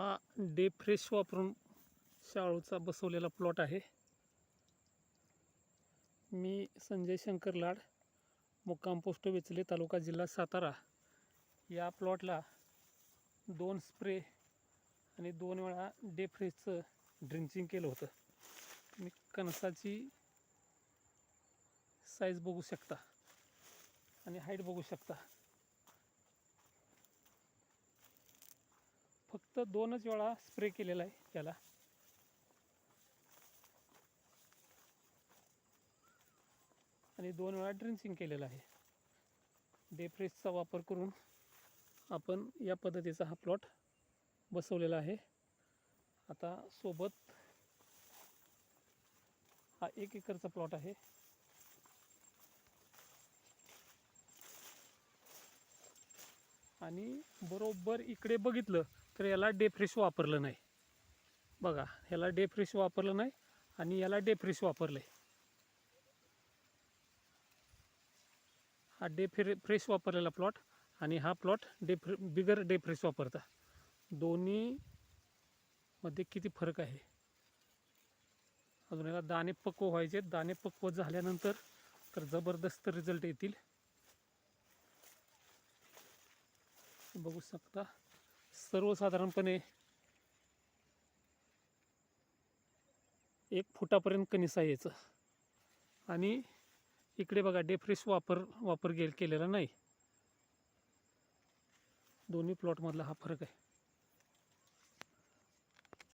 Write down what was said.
हा day fresh वापरून शाळूचा बसवलेला प्लॉट आहे. मी संजय शंकर लाड मुक्काम पोस्ट वेचले तालुका जिल्हा सातारा. या प्लॉटला दोन स्प्रे आणि दोन वेळा डे फ्रेशचं ड्रिंचिंग केलं होतं. तुम्ही कणसाची साईज बघू शकता आणि हाईट बघू शकता. फक्त दोनच वेळा स्प्रे केलेला आहे त्याला. आणि दोन वेळा ड्रिंचिंग केलेलं आहे. डेफ्रेशचा वापर करून आपण या पद्धतीचा हा प्लॉट बसवलेला आहे. आता सोबत हा एक एकरचा प्लॉट आहे. आणि बरोबर इकडे बघितलं तर याला डेफ्रेश वापरलं नाही. बघा ह्याला डेफ्रेश वापरलं नाही आणि याला डेफ्रेश वापरलं आहे हा डेफ्रे फ्रेश वापरलेला प्लॉट आणि हा प्लॉट डे फ्रे बिगर डे फ्रेश वापरता दोन्हीमध्ये किती फरक आहे? अजून याला दाणे पक्व व्हायचे दाणे पक्व झाल्यानंतर तर जबरदस्त रिझल्ट येतील. बघू शकता. सर्वसाधारणपणे एक फुटापर्यंत कनिसा यायचं आणि इकडे बघा डेफ्रेश वापर वापर गेल केलेला नाही. दोन्ही प्लॉटमधला हा फरक आहे.